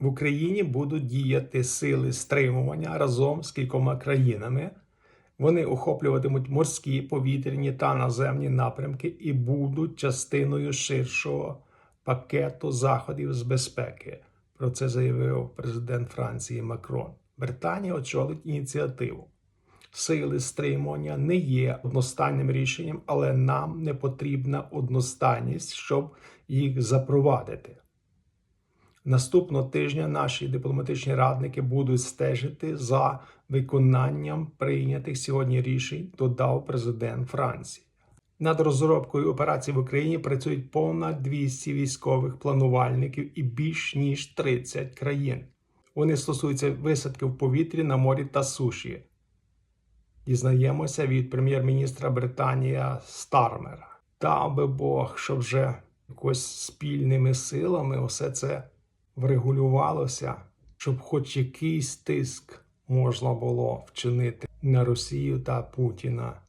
В Україні будуть діяти сили стримування разом з кількома країнами. Вони охоплюватимуть морські, повітряні та наземні напрямки і будуть частиною ширшого пакету заходів з безпеки. Про це заявив президент Франції Макрон. Британія очолить ініціативу. Сили стримування не є одностайним рішенням, але нам не потрібна одностайність, щоб їх запровадити. Наступного тижня наші дипломатичні радники будуть стежити за виконанням прийнятих сьогодні рішень, додав президент Франції. Над розробкою операцій в Україні працюють понад 200 військових планувальників і більш ніж 30 країн. Вони стосуються висадки в повітрі на морі та суші. Дізнаємося від прем'єр-міністра Британія Стармера. Дав би Бог, щоб вже якось спільними силами усе це врегулювалося, щоб хоч якийсь тиск можна було вчинити на Росію та Путіна.